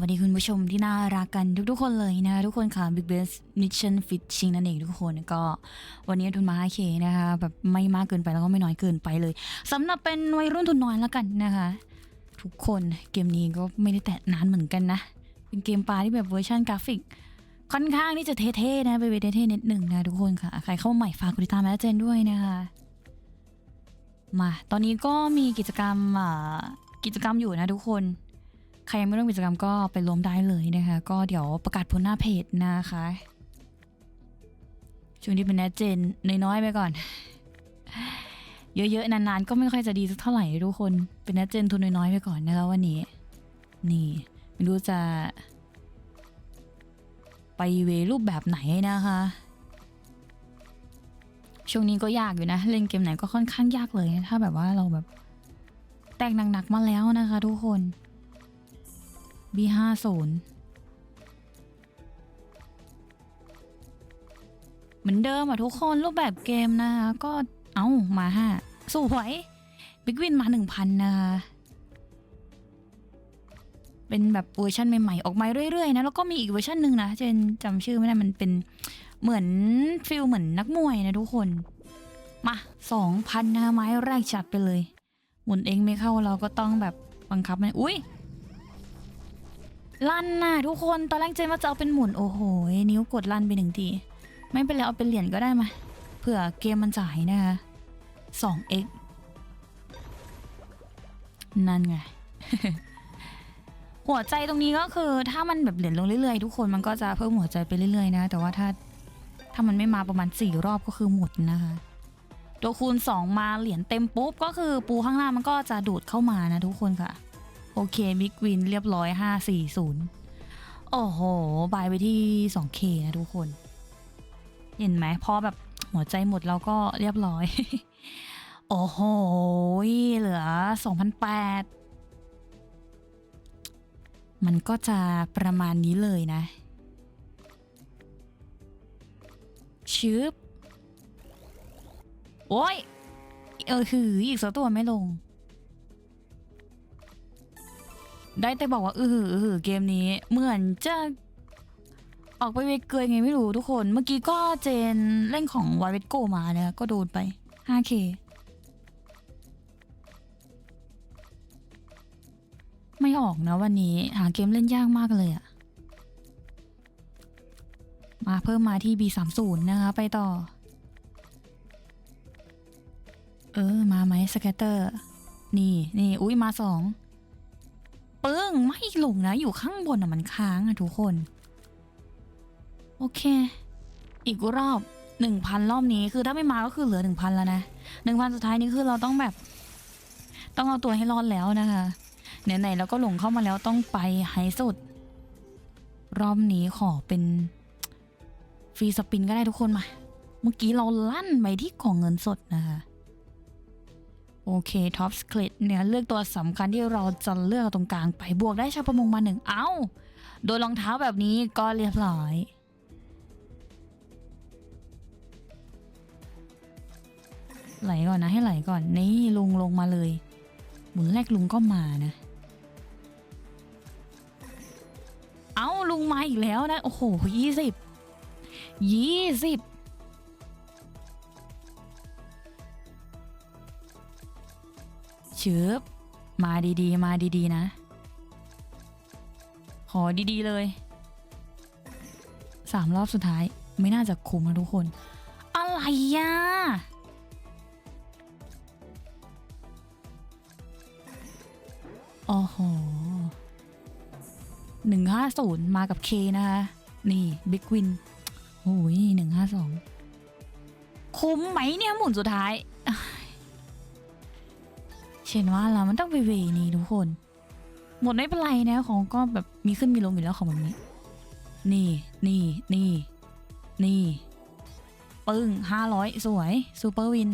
วัสดีคุณผู้ชมที่น่ารักกันทุกๆคนเลยนะคะทุกคนค่ะ Big Best Mission Fishing นั่นเองทุกคนก็ วันนี้ทุนมา 5K นะคะแบบไม่มากเกินไปแล้วก็ไม่น้อยเกินไปเลยสำหรับเป็นวัยรุ่นทุนน้อยแล้วกันนะคะ ทุกคนเกมนี้ก็ไม่ได้แตะนานเหมือนกันนะ เป็นเกมปลาที่แบบเวอร์ชันกราฟิกค่อนข้างที่จะเท่ๆนะไปเวเท่ๆนิดหนึ่งนะทุกคนค่ะ ใครเข้ามาใหม่ฝากกดติดตามแม่เจนด้วยนะคะมาตอนนี้ก็มีกิจกรรมกิจกรรมอยู่นะทุกคน ใครยังไม่ร่วมกิจกรรมก็ไปร่วมได้เลยนะคะ ก็เดี๋ยวประกาศผลหน้าเพจนะคะช่วงนี้เป็นแอดเจนน้อยๆไปก่อน เยอะๆนานๆก็ไม่ค่อยจะดีสักเท่าไหร่ทุกคนเป็นแอดเจนทุนน้อยๆไปก่อนนะคะวันนี้ นี่ไม่รู้จะ ไปเวรูปแบบไหนนะคะช่วงนี้ก็ยากอยู่นะ เล่นเกมไหนก็ค่อนข้างยากเลย ถ้าแบบว่าเราแบบแตกหนักๆมาแล้วนะคะ ทุกคน B50 เหมือนเดิมอะทุกคนรูปแบบเกมนะคะก็เอามาห้าสวยบิ๊กวินมาหนึ่งพันนะคะเป็นแบบเวอร์ชันใหม่ๆ ออกมาเรื่อยๆนะแล้วก็มีอีกเวอร์ชันหนึ่งนะเจนจำชื่อไม่ได้มันเป็นเหมือนฟิลเหมือนนักมวยนะทุกคน มาสองพันนะคะไม้แรกจัดไปเลย หมุนเองไม่เข้าเราก็ต้องแบบบังคับมันอุ้ย ลั่นน่ะทุกคนตอนแรกเจนว่าจะเอาเป็นหมุนโอ้โหนิ้วกดลั่นไปหนึ่งทีไม่เป็นไรเอาเป็นเหรียญก็ได้มาเผื่อเกมมันจ่ายนะคะ 2x นั่นไง หัวใจตรงนี้ก็คือถ้ามันแบบเหรียญลงเรื่อยๆ ทุกคนมันก็จะเพิ่มหัวใจไปเรื่อยๆ นะ แต่ว่าถ้าถ้ามันไม่มาประมาณ 4 รอบก็คือหมดนะคะ ตัวคูณ 2 มาเหรียญเต็มปุ๊บก็คือปูข้างหน้ามันก็จะดูดเข้ามานะทุกคนค่ะ โอเคบิ๊กวินเรียบร้อย 540 โอ้โห บายไปที่ 2K นะทุกคน เห็นไหมพอแบบหัวใจหมดเราก็เรียบร้อย โอ้โห เหลือ 2,008 มันก็จะประมาณนี้เลยนะชืบโอ้ย เออคือ อีกสักตัวไม่ลง ได้แต่บอกว่าเออหือเออหือเกมนี้เหมือนจะออกไปเวเกยไงไม่รู้ทุกคน เมื่อกี้ก็เจนเล่นของวายเวตโกมาเนี่ยก็โดนไป 5K ไม่ออกนะวันนี้หาเกมเล่นยากมากเลยอะมาเพิ่มมาที่ B30 นะคะไปต่อ เออ มาไหมสแกตเตอร์ นี่นี่อุ้ยมาสอง ปึ้งไม่ลงนะอยู่ข้างบนอะมันค้างอะทุกคน โอเค อีกรอบหนึ่งพันรอบนี้คือถ้าไม่มาก็คือเหลือหนึ่งพันแล้วนะหนึ่งพันสุดท้ายนี้คือเราต้องแบบ ต้องเอาตัวให้รอดแล้วนะคะไหนๆเราก็หลงเข้ามาแล้วต้องไปให้สุด รอบนี้ขอเป็นฟรีสปินก็ได้ทุกคนมา เมื่อกี้เราลั่นไปที่ของเงินสดนะคะ โอเคท็อปสคลิตเนี่ยเลือกตัวสำคัญที่เราจะเลือกตรงกลางไปบวกได้ชาวประมงมาหนึ่งเอ้า โดนรองเท้าแบบนี้ก็เรียบร้อยไหลก่อนนะให้ไหลก่อน นี่ลุงลงมาเลย หมุนแรกลุงก็มานะ เอ้าลุงมาอีกแล้วนะ โอ้โหยี่สิบยี่สิบ ชืบมาดีๆ มาดีๆ นะ ขอดีๆ เลยสามรอบสุดท้ายไม่น่าจะคุ้มนะทุกคน อะไรอะโอ้โหหนึ่งห้าศูนย์มากับเคนะคะ นี่บิ๊กวินโอ้ยหนึ่งห้าสองคุ้มไหมเนี่ยหมุนสุดท้าย เช่นว่าเรามันต้องไปเวนี่ทุกคน หมดไม่เป็นไรนะของก็แบบมีขึ้นมีลงอยู่แล้วของแบบนี้ นี่นี่นี่นี่ปึ้งห้าร้อยสวยซูเปอร์วิน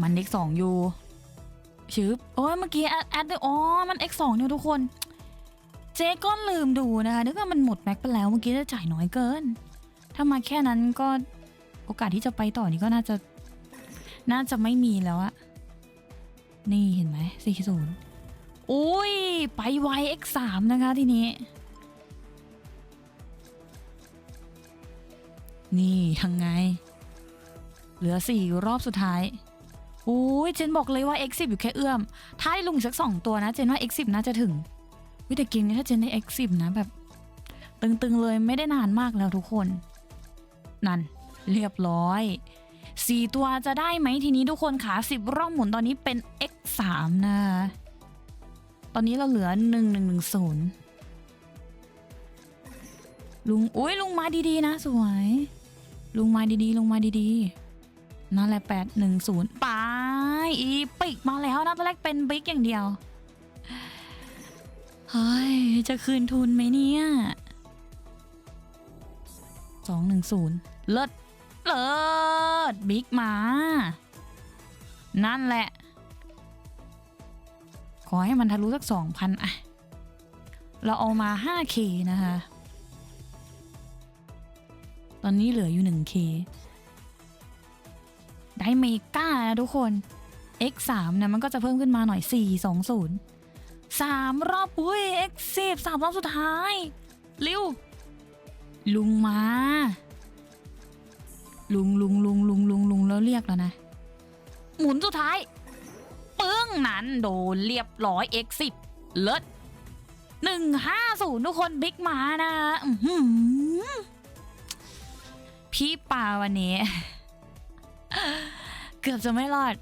มันเด็กสองอยู่ชืบโอ้ยเมื่อกี้แอดแอดด้วยอ๋อมัน X2 เนี่ยทุกคน เจ๊ก็ลืมดูนะคะนึกว่ามันหมดแม็กไปแล้วเมื่อกี้จะจ่ายน้อยเกิน ถ้ามาแค่นั้นก็โอกาสที่จะไปต่อนี่ก็น่าจะ น่าจะไม่มีแล้วอะ นี่เห็นไหมสี่ศูนย์อุ้ย ไปไว X3 นะคะทีนี้ นี่ยังไง เหลือสี่รอบสุดท้ายโอ้ยเจนบอกเลยว่า X10 อยู่แค่เอื้อม ถ้าได้ลุงสักสองตัวนะ เจนว่า X10 น่าจะถึง วิแต่เกมนี้ถ้าเจนได้ X10 นะแบบ ตึงๆเลยไม่ได้นานมากแล้วทุกคน นั่น เรียบร้อย สี่ตัวจะได้ไหมทีนี้ทุกคนขาสิบรอบหมุนตอนนี้เป็น X3 นะคะตอนนี้เราเหลือหนึ่งหนึ่งหนึ่งศูนย์ลุงอุ้ยลุงมาดีๆนะ สวย ลุงมาดีๆ ลุงมาดีๆ นั่นแหละแปดหนึ่งศูนย์ไปอีปิกมาแล้วนะตอนแรกเป็นบิ๊กอย่างเดียวเฮ้ย จะคืนทุนไหมเนี่ยสองหนึ่งศูนย์เลิศเลิศ บิ๊กมา นั่นแหละ ขอให้มันทะลุสักสองพันอะเราเอามา 5K นะคะ ตอนนี้เหลืออยู่ 1K ได้เมกานะทุกคน X3 นะมันก็จะเพิ่มขึ้นมาหน่อย 4 2 0 3 รอบอุ้ย X10 สามรอบสุดท้ายเร็วลุงมา ลุงลุงลุงลุงลุงลุงแล้วเรียกแล้วนะ หมุนสุดท้าย ปึ้งนั้นโดนเรียบร้อย X10 เลิศหนึ่งห้าศูนย์ทุกคนบิ๊กมานะพี่ปาวันนี้ เกือบจะไม่รอด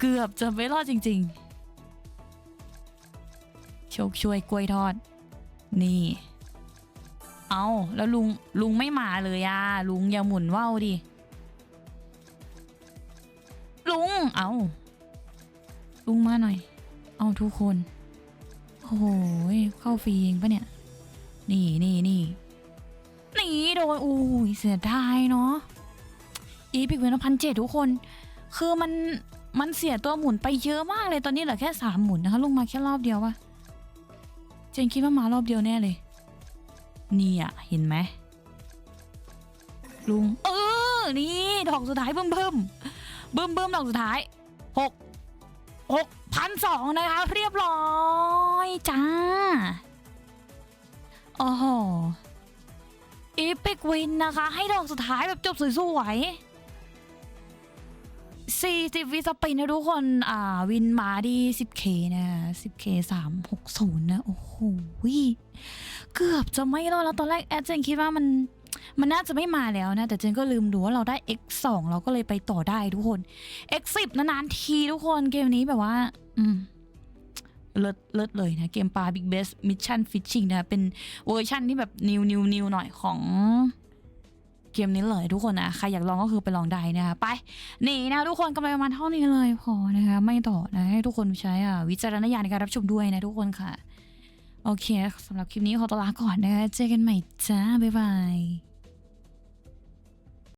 เกือบจะไม่รอดจริง ๆ โชคช่วยกล้วยทอด นี่ เอาแล้วลุงลุงไม่มาเลยอะ ลุงอย่าหมุนว่าวดิ ลุง เอาลุงมาหน่อย เอาทุกคน โอ้โหเข้าฟรีเองปะเนี่ย นี่นี่นี่นี่โดนอุ้ยเสียดายเนาะ อีพิกเวนพันเจ็ดทุกคน คือมัน มันเสียตัวหมุนไปเยอะมากเลยตอนนี้เหลือแค่สามหมุนนะคะลงมาแค่รอบเดียววะเจนคิดว่ามารอบเดียวแน่เลย นี่อะ เห็นไหมลุง เออ นี่ ดอกสุดท้ายเบิ่มเบิ่ม บิ่มเบิ่มดอกสุดท้ายหกหกพันสองนะคะ เรียบร้อยจ้าโอ้โหอีพิกวินนะคะ ให้ดอกสุดท้ายแบบจบสวยๆ40วิสปินนะทุกคน อ่า วินมาดี 10k นะ 10k 360นะ โอ้โหเกือบจะไม่รอดแล้วตอนแรก แอดเจนคิดว่ามัน มันน่าจะไม่มาแล้วนะ แต่เจนก็ลืมดูว่าเราได้ x2 เราก็เลยไปต่อได้ทุกคน x10 นานๆทีทุกคนเกมนี้แบบว่า อืมเลิศเลิศเลยนะเกมปลา Big Best Mission Fishing นะเป็นเวอร์ชันที่แบบนิวนิวนิวหน่อยของเกมนี้เลยทุกคนนะใครอยากลองก็คือไปลองได้นะคะไปนี่นะทุกคนกำไรประมาณเท่านี้เลยพอนะคะไม่ต่อนะให้ทุกคนใช้อ่าวิจารณญาณในการรับชมด้วยนะทุกคนค่ะ โอเคสำหรับคลิปนี้ขอตัวลาก่อนนะคะเจอกันใหม่จ้าบ๊ายบาย